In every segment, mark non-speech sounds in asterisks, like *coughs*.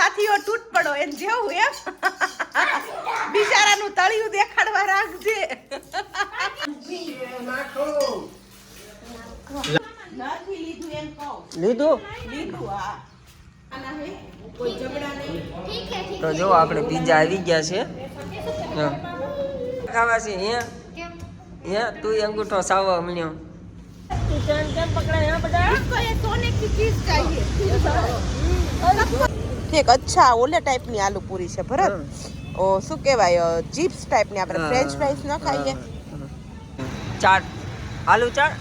સાથીઓ તૂટ પડો એમ જેવું એમ. બિચારાનું તળિયું દેખાડવા રાખજે. લીધું તો જો આપણે પીઝા આવી ગયા છે. ખાવા છે હે? હે તું અંગૂઠો સાવ હમણ્યો કેમ પકડાય બધા? સોને કી ચીજ એક અચ્છા ઓલે ટાઈપની આલુ પૂરી છે ભરત. ઓ શું કહેવાય ચિપ્સ ટાઈપની આપણે ફ્રેન્ચ ફ્રાઈસ ન ખાઈએ. ચાટ. આલુ ચાટ?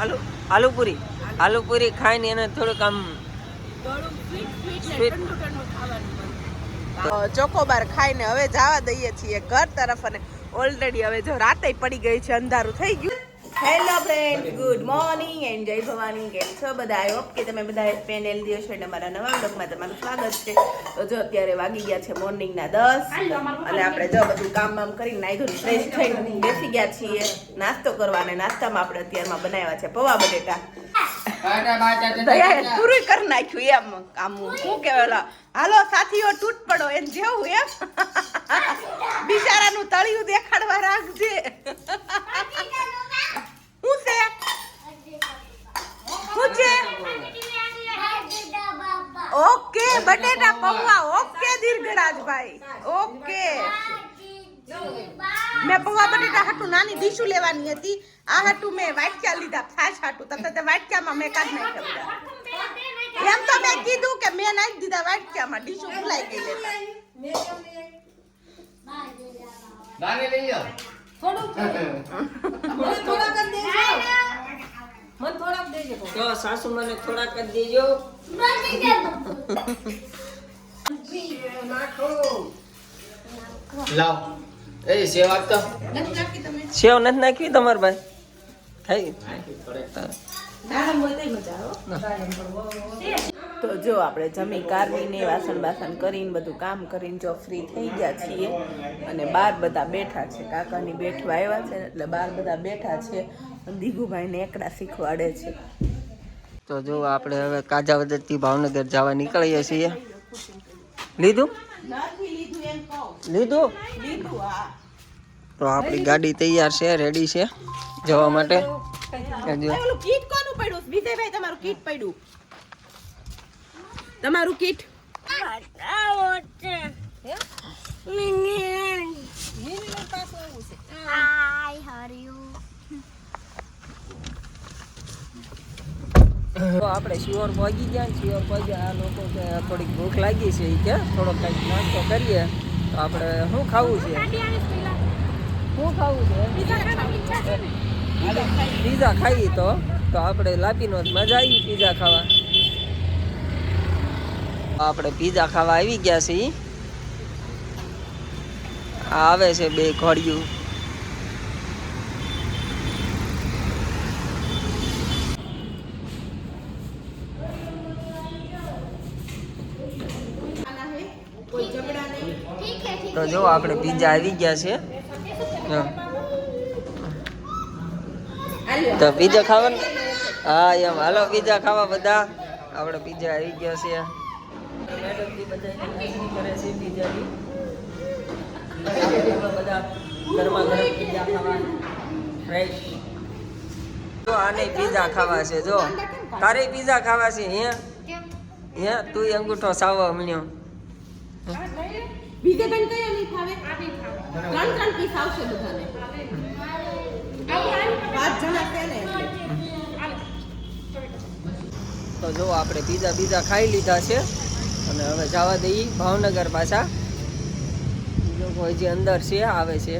આલુ આલુ પૂરી. આલુ પૂરી ખાઈને એને થોડુંક આમ ચોકોબાર ખાઈને હવે જવા દઈએ છીએ ઘર તરફ અને ઓલરેડી હવે જો રાતે પડી ગઈ છે અંધારું થઈ ગયું hello friend good morning and જય ભવાની. કેમ છો બધા? આઈ હોપ કે તમે બધા પેન હેલ્ધી હશો એટલે મારા નવા બ્લોગમાં તમારું સ્વાગત છે. તો જો અત્યારે વાગી ગયા છે મોર્નિંગના દસ. અને આપણે જો બધું કામ બામ કરીને નાઈ ફ્રેશ થઈને બેસી ગયા છીએ. નાસ્તો કરવા અને નાસ્તામાં આપણે અત્યારમાં બનાવ્યા છે પૌવા બટેટા. પૂરું કરી નાખ્યું એમ આમ શું કહેવાય? હાલો સાથીઓ તૂટ પડો એમ. જેવું એમ બિચારાનું તળિયું દેખાડવા રાખજે શું છે શું છે ઓકે બટેટા પૌવા. Okay દીર્ઘરાજભાઈ okay. મેં પૌવા બટેટા હાટું નાની ડીશું લેવાની હતી. આ હાટું મેં વાટક્યા લીધા છાશ હાટું. તથા તે વાટક્યામાં મેં કાઢ નાખ્યા બધા. એમ તો મેં કીધું કે મેં નાખી દીધા વાટક્યામાં ડીશું ભૂલાઈ ગઈ લેતા તો સાસુ મને થોડાક જ દેજો. લાવ. એ સેવ આપતો. સેવ નથી નાખવી તમારે ભાઈ ખાઈ તો જો આપણે જમી કારવીને વાસણ બાસણ કરીને બધું કામ કરીને જો ફ્રી થઈ ગયા છીએ અને બાર બધા બેઠા છે. કાકાની બેઠવા આવ્યા છે એટલે બાર બધા બેઠા છે દીગુભાઈને એકડા શીખવાડે છે. તો જો આપણે હવે કાજા વદરથી ભાવનગર જવા નીકળીએ છીએ. લીધું? લીધું તો આપણી ગાડી તૈયાર છે રેડી છે જવા માટે. ઓલું કીટ કોનું પડ્યું? વિજયભાઈ તમારું કીટ પડ્યું. તમારું કીટ? આપણે શિયોર પહોંચી ગયા શિયોર પહોંચ્યા આ લોકો કે થોડીક ભૂખ લાગી છે એ કે થોડો કંઈક નાસ્તો કરીએ. તો આપણે શું ખાવું છે? શું ખાવું છે? પીઝા ખાઈએ તો તો આપણે લાપીનો મજા આવી પીઝા ખાવા. આપણે પીઝા ખાવા આવી ગયા છીએ. આ આવે છે બે ઘોડિયું. તો જો આપણે પીઝા આવી ગયા છે. હા. તો પીઝા ને? હા, એમ. હાલો પીઝા ખાવા બધા. આપણે પીઝા આવી ગયા છે. ખાવા જો આને પીઝા ખાવા છે, જો. તારે પીઝા ખાવા છે, હે? હે? તું અંગૂઠો સાવો મળ્યો ખાવે તો જો આપણે બીજા બીજા ખાઈ લીધા છે. અને હવે જવા દઈએ ભાવનગર પાછા. લોકો હજી અંદર છે, આવે છે.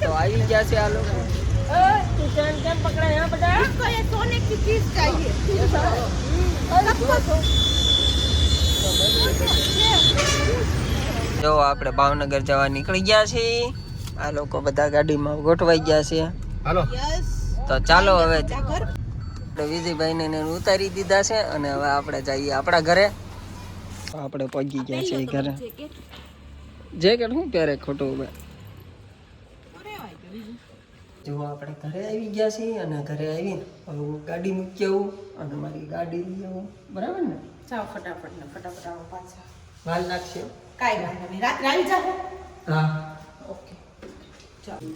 તો આવી ગયા છે આ લોકો. જો આપણે ભાવનગર જવા નીકળી ગયા છીએ. આ લોકો બધા ગાડીમાં ગોઠવાઈ ગયા છે. હાલો. તો ચાલો હવે વિજયભાઈને ને એને ઉતારી દીધા છે અને હવે આપણે જઈએ આપણા ઘરે. તો આપણે પહોંચી ગયા છે ઘરે. જેકેટ શું પહેરે ખોટું હવે? જો આપણે ઘરે આવી ગયા છીએ અને ઘરે આવીને હવે હું ગાડી મૂકી આવું અને મારી ગાડી લઈ આવું. બરાબર ને? જાઓ ફટાફટ ને ફટાફટ આવો પાછા. વાલ નાખશે. કાંઈ વાંધો નહીં. રાત્રે આવી જાઓ. હા. ઓકે.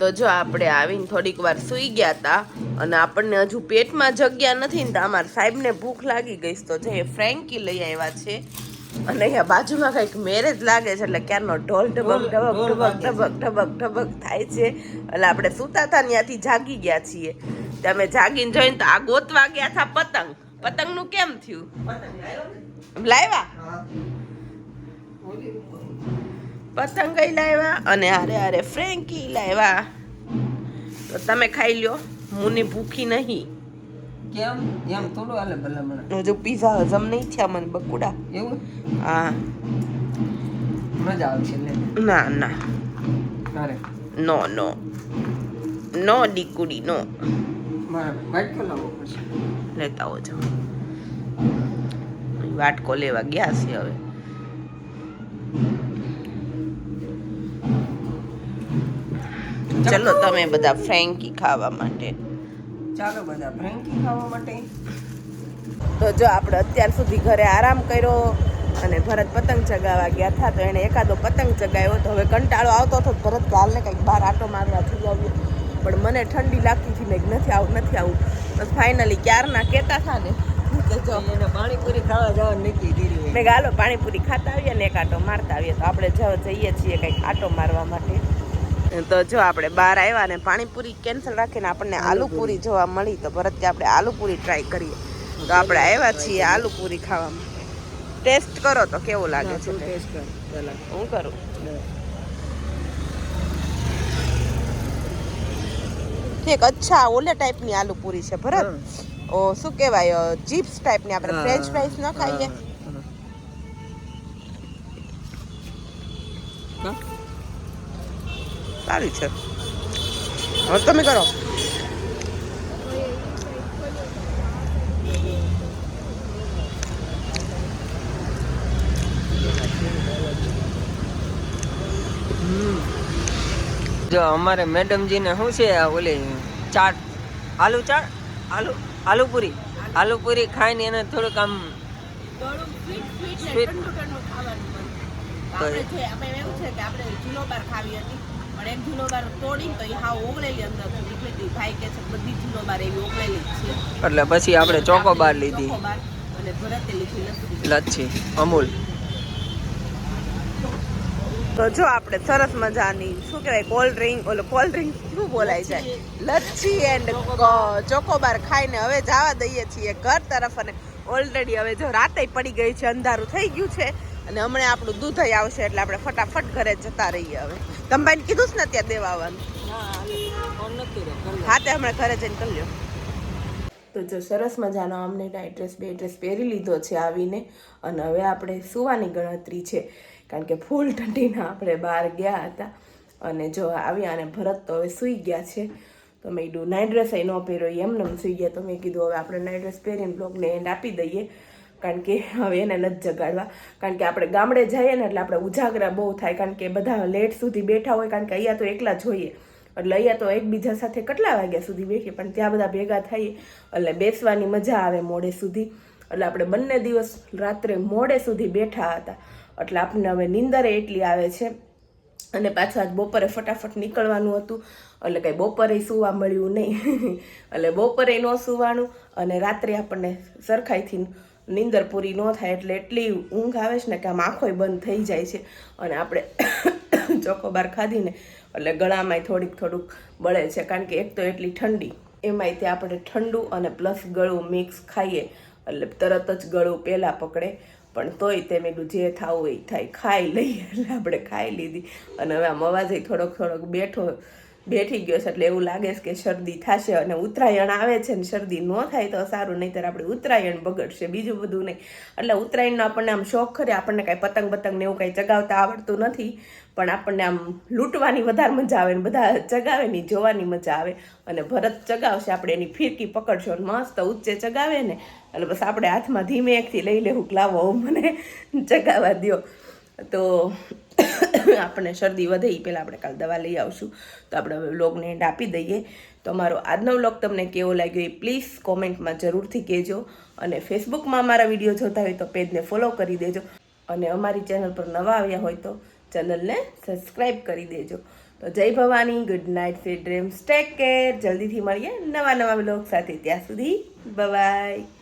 તો જો આપણે આવીને થોડીક વાર સૂઈ ગયા હતા અને આપણને હજુ પેટમાં જગ્યા નથી ને અમારા સાહેબને ભૂખ લાગી ગઈ તો જે ફ્રેન્કી લઈ આવ્યા છે. અને અહીંયા બાજુમાં કંઈક મેરેજ લાગે છે એટલે ક્યારનો ઢોલ ઢબક ઢબક ઢબક ઢબક ઢબક ઢબક થાય છે. એટલે આપણે સૂતા હતા ત્યાંથી જાગી ગયા છીએ. તો અમે જાગીને જોઈને તો આ ગોતવા ગયા હતા પતંગ. પતંગનું કેમ થયું? લાવ્યા પતંગ લાવ્યા અને હારે હારે ફ્રેન્કી લાવ્યા. તો તમે ખાઈ લ્યો મુને ભૂખી નહીં. કેમ? એમ થોડું હાલે ભલામણ હજુ પીઝા હજમ નહીં થયા મને બકુડા. એવું? હા. મજા આવશે ના ના. મારે નો નો. નો દીકુડી નો. લેતા હોજો વાટકો લેવા ગયા છે હવે. ચલો તમે બધા ફ્રેન્કી ખાવા માટે. ચાલો બધા ફ્રેન્કી ખાવા માટે. તો જો આપણે અત્યાર સુધી ઘરે આરામ કર્યો અને ભરત પતંગ ચગાવવા ગયા હતા તો એણે એકાદો પતંગ ચગાવ્યો. તો હવે કંટાળો આવતો હતો ભરત કાલને કંઈક બહાર આટો મારવા થઈ આવ્યો. પણ મને ઠંડી લાગતી હતી મેં નથી આવું નથી આવું. બસ ફાઇનલી ક્યારના કહેતા હતા ને જો. એને પાણીપુરી ખાવા જવા નીકળી દીધી મેં ગાલો પાણીપુરી ખાતા આવીએ ને એક આટો મારતા આવીએ. તો આપણે જવા જઈએ છીએ કંઈક આટો મારવા માટે. તો જો આપણે બહાર આવ્યા ને પાણીપુરી કેન્સલ રાખીને આપણને આલુપુરી જોવા મળી તો ભરત કે આપણે આલુપુરી ટ્રાય કરીએ. તો આપણે આવ્યા છીએ આલુપુરી ખાવામાં. ટેસ્ટ કરો તો કેવું લાગે છે? ટેસ્ટ હું કરું? ઠીક અચ્છા ઓલે ટાઈપની આલુપુરી છે ભરત? ઓ શું કહેવાય ચિપ્સ ટાઈપની આપણે ફ્રેન્ચ ફ્રાઈસ ન ખાઈએ? હા. સારી છે. હવે તમે કરો. જો અમારે મેડમજીને શું છે આ ઓલી ચાટ? આલુ ચાટ? આલુ આલુપુરી આલુપુરી ખાઈને એને થોડુંક આમ સ્વીટ તો આપણે એવું છે કે આપણે જુલો બાર ખાવી હતી. પણ એક બાર તોડીને તો એ હાવ ઓગળેલી અંદર નીકળી હતી ભાઈ કે છે બધી બાર એવી ઓગળેલી છે. એટલે પછી આપણે ચોકોબાર લીધી. અને ભરતે લીધી લચ્છી અમૂલ. તો જો આપણે સરસ મજાની શું કહેવાય કોલ્ડ ડ્રિંક ઓલો કોલ્ડ ડ્રિંક શું બોલાય જાય લચ્છી. એન્ડ ચોકોબાર ખાઈને હવે જવા દઈએ છીએ ઘર તરફ અને ઓલરેડી હવે જો રાતે પડી ગઈ છે અંધારું થઈ ગયું છે. અને હમણાં આપણું દૂધ આવશે એટલે આપણે ફટાફટ ઘરે જતા રહીએ હવે. તંબાઈને કીધું છે ને ત્યાં દેવા આવવાનું હા, તે હમણાં ઘરે જઈને કરી લ્યો. તો જો સરસ મજાનો અમને નાઇટ ડ્રેસ બે ડ્રેસ પહેરી લીધો છે આવીને. અને હવે આપણે સુવાની ગણતરી છે. કારણ કે ફૂલ ઠંડીના આપણે બહાર ગયા હતા. અને જો આવ્યા અને ભરત તો હવે સૂઈ ગયા છે. તો મેં કીધું નાઇટ ડ્રેસ એ ન પહેર્યો એમને એમ સૂઈ ગયા તો મેં કીધું, હવે આપણે નાઇટ ડ્રેસ પહેરીને બ્લોગને એન્ડ આપી દઈએ. કારણ કે હવે એને નથી જગાડવા. કારણ કે આપણે ગામડે જઈએ ને એટલે આપણે ઉજાગરા બહુ થાય. કારણ કે બધા લેટ સુધી બેઠા હોય. કારણ કે અહીંયા તો એકલા જોઈએ એટલે અહીંયા તો એકબીજા સાથે કેટલા વાગ્યા સુધી બેસીએ પણ ત્યાં બધા ભેગા થઈએ. એટલે બેસવાની મજા આવે મોડે સુધી. એટલે આપણે બંને દિવસ રાત્રે મોડે સુધી બેઠા હતા. એટલે આપણને હવે નીંદરે એટલી આવે છે. અને પાછું આજ બપોરે ફટાફટ નીકળવાનું હતું. એટલે કંઈ બપોરે સૂવા મળ્યું નહીં. *laughs* એટલે બપોરે ન સૂવાનું. અને રાત્રે આપણને સરખાઈથી નીંદર પૂરી ન થાય એટલે એટલી ઊંઘ આવે છે ને કે આમ આંખોય બંધ થઈ જાય છે. અને આપણે *coughs* ચોકોબાર ખાધીને એટલે ગળામાંય થોડીક થોડુંક બળે છે, કારણ કે એક તો એટલી ઠંડી. એમાંય તે આપણે ઠંડુ અને પ્લસ ગળું મિક્સ ખાઈએ એટલે તરત જ ગળું પહેલાં પકડે. પણ તોય તે મેં જે થાવું એ થાય. ખાઈ લઈએ એટલે આપણે ખાઈ લીધી. અને હવે આમ અવાજે થોડોક થોડોક બેઠો બેઠી ગયો છે એટલે એવું લાગે છે કે શરદી થશે અને ઉત્તરાયણ આવે છે ને શરદી ન થાય તો સારું, નહીંતર આપણે ઉત્તરાયણ બગડશે, બીજું બધું નહીં. એટલે ઉત્તરાયણનો આપણને આમ શોખ ખરે, આપણને કાંઈ પતંગ પતંગ ને એવું કાંઈ ચગાવતા આવડતું નથી, પણ આપણને આમ લૂંટવાની વધારે મજા આવે ને બધા ચગાવે ને જોવાની મજા આવે. અને ભરત ચગાવશે, આપણે એની ફિરકી પકડશો ને મસ્ત ઉચ્ચે ચગાવે ને, એટલે બસ આપણે હાથમાં ધીમે એકથી લઈ લેવું લાવો મને ચગાવવા દ્યો. તો આપણને શરદી વધે એ પહેલાં આપણે કાલ દવા લઈ આવશું. તો આપણે હવે વ્લોગને એન્ડ આપી દઈએ. તો અમારો આજનો વ્લોગ તમને કેવો લાગ્યો એ પ્લીઝ કોમેન્ટમાં જરૂરથી કહેજો. અને ફેસબુકમાં અમારા વીડિયો જોતા હોય તો પેજને ફોલો કરી દેજો. અને અમારી ચેનલ પર નવા આવ્યા હોય તો ચેનલને સબસ્ક્રાઈબ કરી દેજો. તો જય Bhavani good night fee dreams take care જલ્દીથી મળીએ નવા નવા વ્લોગ સાથે. ત્યાં સુધી બાય